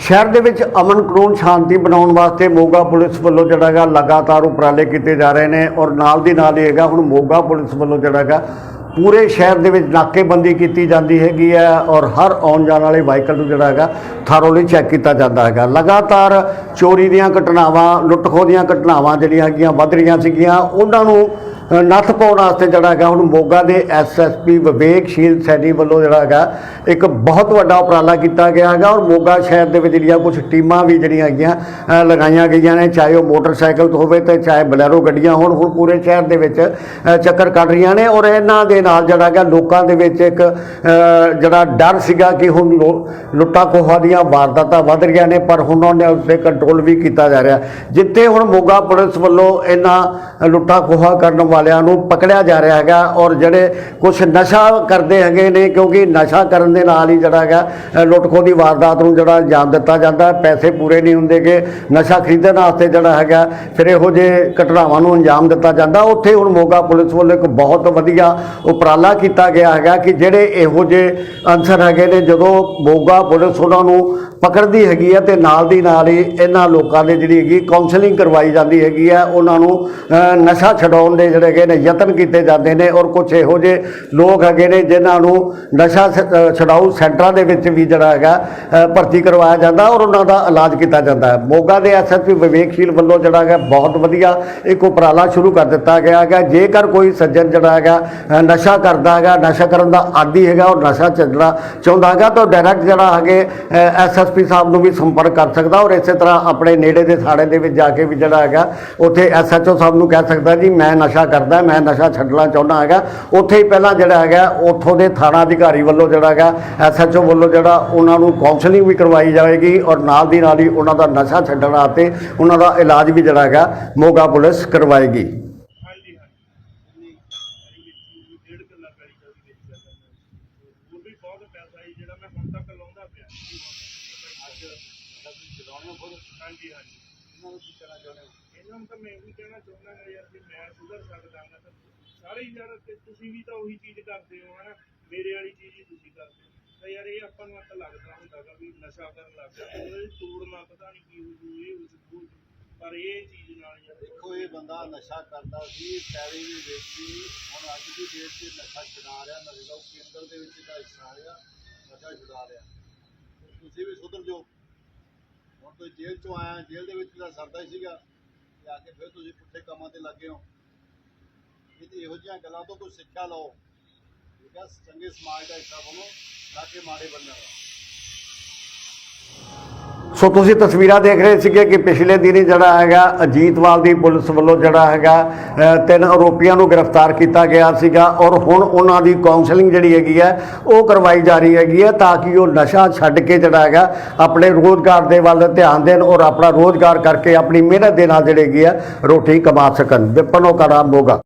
ਸ਼ਹਿਰ ਦੇ ਵਿੱਚ ਅਮਨ ਕਾਨੂੰਨ ਸ਼ਾਂਤੀ ਬਣਾਉਣ ਵਾਸਤੇ ਮੋਗਾ ਪੁਲਿਸ ਵੱਲੋਂ ਜਿਹੜਾ ਹੈਗਾ ਲਗਾਤਾਰ ਉਪਰਾਲੇ ਕੀਤੇ ਜਾ ਰਹੇ ਨੇ ਔਰ ਨਾਲ ਦੀ ਨਾਲ ਹੀ ਹੈਗਾ ਹੁਣ ਮੋਗਾ ਪੁਲਿਸ ਵੱਲੋਂ ਜਿਹੜਾ ਹੈਗਾ ਪੂਰੇ ਸ਼ਹਿਰ ਦੇ ਵਿੱਚ ਨਾਕੇਬੰਦੀ ਕੀਤੀ ਜਾਂਦੀ ਹੈਗੀ ਹੈ ਔਰ ਹਰ ਆਉਣ ਜਾਣ ਵਾਲੇ ਵਾਹੀਕਲ ਨੂੰ ਜਿਹੜਾ ਹੈਗਾ ਥਾਰੋਲੀ ਚੈੱਕ ਕੀਤਾ ਜਾਂਦਾ ਹੈਗਾ। ਲਗਾਤਾਰ ਚੋਰੀ ਦੀਆਂ ਘਟਨਾਵਾਂ ਲੁੱਟ-ਖੋਹ ਦੀਆਂ ਘਟਨਾਵਾਂ ਜਿਹੜੀਆਂ ਹੈਗੀਆਂ ਵੱਧ ਰਹੀਆਂ ਸੀਗੀਆਂ, ਉਹਨਾਂ ਨੂੰ ਨੱਥ ਪਾਉਣ ਵਾਸਤੇ ਜਿਹੜਾ ਹੈਗਾ, ਹੁਣ ਮੋਗਾ ਦੇ ਐਸਐਸਪੀ ਵਿਵੇਕਸ਼ੀਲ ਸੈਣੀ ਵੱਲੋਂ ਜਿਹੜਾ ਹੈਗਾ, ਇੱਕ ਬਹੁਤ ਵੱਡਾ ਉਪਰਾਲਾ ਕੀਤਾ ਗਿਆ ਹੈਗਾ। ਔਰ ਮੋਗਾ ਸ਼ਹਿਰ ਦੇ ਵਿੱਚ ਜਿਹੜੀਆਂ ਕੁਝ ਟੀਮਾਂ ਵੀ ਜਿਹੜੀਆਂ ਹੈਗੀਆਂ ਲਗਾਈਆਂ ਗਈਆਂ ਨੇ, ਚਾਹੇ ਉਹ ਮੋਟਰਸਾਈਕਲ ਤੋਂ ਹੋਵੇ ਤੇ ਚਾਹੇ ਬਲੈਰੋ ਗੱਡੀਆਂ ਹੋਣ, ਹੁਣ ਪੂਰੇ ਸ਼ਹਿਰ ਦੇ ਵਿੱਚ ਚੱਕਰ ਕੱਢ ਰਹੀਆਂ ਨੇ। ਔਰ ਇਹਨਾਂ ਦੇ ਨਾਲ ਜਿਹੜਾ ਹੈਗਾ, ਲੋਕਾਂ ਦੇ ਵਿੱਚ ਇੱਕ ਜਿਹੜਾ ਡਰ ਸੀਗਾ ਕਿ ਹੁਣ ਲੋ- ਲੁੱਟਾਂ ਖੋਹਾਂ ਦੀਆਂ ਵਾਰਦਾਤਾਂ ਵੱਧ ਰਹੀਆਂ ਨੇ, ਪਰ ਹੁਣ ਉਹਨਾਂ ਨੇ ਉਸ ਕੰਟਰੋਲ ਵੀ ਕੀਤਾ ਜਾ ਰਿਹਾ। ਜਿੱਥੇ ਹੁਣ ਮੋਗਾ ਪੁਲਿਸ ਵੱਲੋਂ ਇਹਨਾਂ ਲੁੱਟਾ ਖੋਹਾ ਕਰਨ ਵਾਲਿਆਂ ਨੂੰ ਪਕੜਿਆ ਜਾ ਰਿਹਾ ਹੈਗਾ ਔਰ ਜਿਹੜੇ ਕੁਝ ਨਸ਼ਾ ਕਰਦੇ ਹੈਗੇ ਨੇ ਕਿਉਂਕਿ ਨਸ਼ਾ ਕਰਨ ਦੇ ਨਾਲ ਹੀ ਜਿਹੜਾ ਹੈਗਾ ਅ, ਲੁੱਟ ਖੋਹ ਦੀ ਵਾਰਦਾਤ ਨੂੰ ਜਿਹੜਾ ਅੰਜਾਮ ਦਿੱਤਾ ਜਾਂਦਾ ਪੈਸੇ ਪੂਰੇ ਨਹੀਂ ਹੁੰਦੇ ਹੁੰਦੇਗੇ ਨਸ਼ਾ ਖਰੀਦਣ ਵਾਸਤੇ ਜਿਹੜਾ ਹੈਗਾ ਫਿਰ ਇਹੋ ਜਿਹੇ ਘਟਨਾਵਾਂ ਨੂੰ ਅੰਜਾਮ ਦਿੱਤਾ ਜਾਂਦਾ। ਉੱਥੇ ਹੁਣ ਮੋਗਾ ਪੁਲਿਸ ਵੱਲੋਂ ਇੱਕ ਬਹੁਤ ਵਧੀਆ ਉਪਰਾਲਾ ਕੀਤਾ ਗਿਆ ਹੈਗਾ ਕਿ ਜਿਹੜੇ ਇਹੋ ਜਿਹੇ ਅਨਸਰ ਹੈਗੇ ਨੇ ਜਦੋਂ ਮੋਗਾ ਪੁਲਿਸ ਉਹਨਾਂ ਨੂੰ ਪਕੜਦੀ ਹੈਗੀ ਹੈ ਤੇ ਨਾਲ ਦੀ ਨਾਲ ਹੀ ਇਹਨਾਂ ਲੋਕਾਂ ਦੇ ਜਿਹੜੀ ਹੈਗੀ ਕਾਉਂਸਲਿੰਗ ਕਰਵਾਈ ਜਾਂਦੀ ਹੈਗੀ ਹੈ ਉਹਨਾਂ ਨੂੰ ਨਸ਼ਾ ਛਡਾਉਣ ਦੇ ਜਿਹੜੇ ਹੈਗੇ ਨੇ ਯਤਨ ਕੀਤੇ ਜਾਂਦੇ ਨੇ ਔਰ ਕੁਝ ਇਹੋ ਜਿਹੇ ਲੋਕ ਹੈਗੇ ਨੇ ਜਿਨ੍ਹਾਂ ਨੂੰ ਨਸ਼ਾ ਸ- ਅ, ਛਡਾਊ ਸੈਂਟਰਾਂ ਦੇ ਵਿੱਚ ਵੀ ਜਿਹੜਾ ਹੈਗਾ ਭਰਤੀ ਕਰਵਾਇਆ ਜਾਂਦਾ ਔਰ ਉਹਨਾਂ ਦਾ ਇਲਾਜ ਕੀਤਾ ਜਾਂਦਾ ਹੈ। ਮੋਗਾ ਦੇ ਐਸਐਸਪੀ ਵਿਵੇਕਸ਼ੀਲ ਵੱਲੋਂ ਜਿਹੜਾ ਹੈਗਾ ਬਹੁਤ ਵਧੀਆ ਇੱਕ ਉਪਰਾਲਾ ਸ਼ੁਰੂ ਕਰ ਦਿੱਤਾ ਗਿਆ ਹੈਗਾ। ਜੇਕਰ ਕੋਈ ਸੱਜਣ ਜਿਹੜਾ ਹੈਗਾ ਨਸ਼ਾ ਕਰਦਾ ਹੈਗਾ ਨਸ਼ਾ ਕਰਨ ਦਾ ਆਦੀ ਹੈਗਾ ਔਰ ਨਸ਼ਾ ਛੱਡਣਾ ਚਾਹੁੰਦਾ ਹੈਗਾ ਤਾਂ ਡਾਇਰੈਕਟ ਜਿਹੜਾ ਹੈਗੇ ਐਸਐਸਪੀ ਸਾਹਿਬ ਨੂੰ ਵੀ ਸੰਪਰਕ ਕਰ ਸਕਦਾ ਔਰ ਇਸੇ ਤਰ੍ਹਾਂ ਆਪਣੇ ਨੇੜੇ ਦੇ ਥਾਣੇ ਦੇ ਵਿੱਚ ਜਾ ਕੇ ਵੀ ਜਿਹੜਾ ਹੈਗਾ ਉੱਥੇ ਐਸਐਚਓ ਸਾਹਿਬ ਨੂੰ ਕਹਿ ਸਕਦਾ ਜੀ ਮੈਂ ਨਸ਼ਾ ਕਰ ਕਰਦਾ, ਮੈਂ ਨਸ਼ਾ ਛੱਡਣਾ ਚਾਹੁੰਦਾ ਹੈਗਾ। ਉੱਥੇ ਹੀ ਪਹਿਲਾਂ ਜਿਹੜਾ ਹੈਗਾ, ਉੱਥੋਂ ਦੇ ਥਾਣਾ ਅਧਿਕਾਰੀ ਵੱਲੋਂ ਜਿਹੜਾ ਹੈਗਾ, ਐਸਐਚਓ ਵੱਲੋਂ ਜਿਹੜਾ ਉਹਨਾਂ ਨੂੰ ਕਾਉਂਸਲਿੰਗ ਵੀ ਕਰਵਾਈ ਜਾਵੇਗੀ ਔਰ ਨਾਲ ਦੀ ਨਾਲ ਹੀ ਉਹਨਾਂ ਦਾ ਨਸ਼ਾ ਛੱਡਣ ਵਾਸਤੇ ਉਹਨਾਂ ਦਾ ਇਲਾਜ ਵੀ ਜਿਹੜਾ ਹੈਗਾ, ਮੋਗਾ ਪੁਲਿਸ ਕਰਵਾਏਗੀ। ਜਿਹੜਾ ਮੈਂ ਹੁਣ ਤੱਕ ਲਾਉਂਦਾ ਪਿਆ ਹਾਂਜੀ ਹਾਂਜੀ। ਇਹਨਾਂ ਨੂੰ ਕੀ ਕਹਿਣਾ ਚਾਹੁੰਦੇ ਹੋ? ਇਹਨਾਂ ਨੂੰ ਤਾਂ ਮੈਂ ਇਹੀ ਕਹਿਣਾ ਚਾਹੁੰਦਾ ਹਾਂ ਯਾਰ ਕਿ ਮੈਂ ਸੁਧਰ ਸਕਦਾ ਹਾਂ ਤਾਂ ਸਾਰੇ ਹੀ ਯਾਰ ਤੇ ਤੁਸੀਂ ਵੀ ਤਾਂ ਉਹੀ ਚੀਜ਼ ਕਰਦੇ ਹੋ ਹਨਾ? ਮੇਰੇ ਵਾਲੀ ਚੀਜ਼ ਹੀ ਤੁਸੀਂ ਕਰਦੇ ਹੋ। ਤਾਂ ਯਾਰ ਇਹ ਆਪਾਂ ਨੂੰ ਤਾਂ ਲੱਗਦਾ ਹੁੰਦਾ ਗਾ ਵੀ ਨਸ਼ਾ ਕਰਨ ਲੱਗ ਗਿਆ ਉਹਦੇ ਤੋੜਨਾ ਪਤਾ ਨਹੀਂ ਕੀ ਹੋ ਜੂ ਇਹ ਹੋ ਜੂ ਪਰ ਇਹ ਚੀਜ਼ ਨਾਲ ਯਾਰ ਦੇਖੋ ਇਹ ਬੰਦਾ ਨਸ਼ਾ ਕਰਦਾ ਸੀ ਪੈਰੀ ਵੀ ਵੇਚੀ ਹੁਣ ਅੱਜ ਦੀ ਡੇਟ 'ਚ ਨਸ਼ਾ ਛੁਡਾ ਰਿਹਾ ਨਸ਼ਾ ਕੇਂਦਰ ਦੇ ਵਿੱਚ ਦਾ ਹਿੱਸਾ ਰਿਹਾ ਨਸ਼ਾ ਛੁਡਾ ਰਿਹਾ। ਤੁਸੀਂ ਵੀ ਸੁਧਰ ਜਾਓ। ਹੁਣ ਤੁਸੀਂ ਜੇਲ੍ਹ ਚੋਂ ਆਇਆ, ਜੇਲ੍ਹ ਦੇ ਵਿੱਚ ਤਾਂ ਸਰਦਾ ਹੀ ਸੀਗਾ, ਤੇ ਆ ਕੇ ਫਿਰ ਤੁਸੀਂ ਪੁੱਠੇ ਕੰਮਾਂ ਤੇ ਲੱਗੇ ਹੋ। ਇਹ ਤੇ ਇਹੋ ਜਿਹੀਆਂ ਗੱਲਾਂ ਤੋਂ ਕੁਝ ਸਿੱਖਿਆ ਲਓ। ਠੀਕ ਹੈ ਚੰਗੇ ਸਮਾਜ ਦਾ ਹਿੱਸਾ ਬਣੋ ਨਾ ਕਿ ਮਾੜੇ ਬੰਦਿਆਂ ਦਾ। ਸੋ ਤੁਸੀਂ ਤਸਵੀਰਾਂ ਦੇਖ ਰਹੇ ਸੀਗੇ ਕਿ ਪਿਛਲੇ ਦਿਨੀ ਜਿਹੜਾ ਹੈਗਾ ਅਜੀਤਵਾਲ ਦੀ ਪੁਲਿਸ ਵੱਲੋਂ ਜਿਹੜਾ ਹੈਗਾ ਤਿੰਨ ਆਰੋਪੀਆਂ ਨੂੰ ਗ੍ਰਿਫਤਾਰ ਕੀਤਾ ਗਿਆ ਸੀਗਾ ਔਰ ਹੁਣ ਉਹਨਾਂ ਦੀ ਕਾਉਂਸਲਿੰਗ ਜਿਹੜੀ ਹੈਗੀ ਹੈ, ਉਹ ਕਰਵਾਈ ਜਾ ਰਹੀ ਹੈਗੀ ਹੈ ਤਾਂ ਕਿ ਉਹ ਨਸ਼ਾ ਛੱਡ ਕੇ ਜਿਹੜਾ ਹੈਗਾ ਆਪਣੇ ਰੋਜ਼ਗਾਰ ਦੇ ਵੱਲ ਧਿਆਨ ਦੇਣ ਔਰ ਆਪਣਾ ਰੋਜ਼ਗਾਰ ਕਰਕੇ ਆਪਣੀ ਮਿਹਨਤ ਦੇ ਨਾਲ ਜਿਹੜੀ ਹੈਗੀ ਹੈ, ਰੋਟੀ ਕਮਾ ਸਕਣ। ਵਿਪਨ ਓਕਾੜਾ ਮੋਗਾ।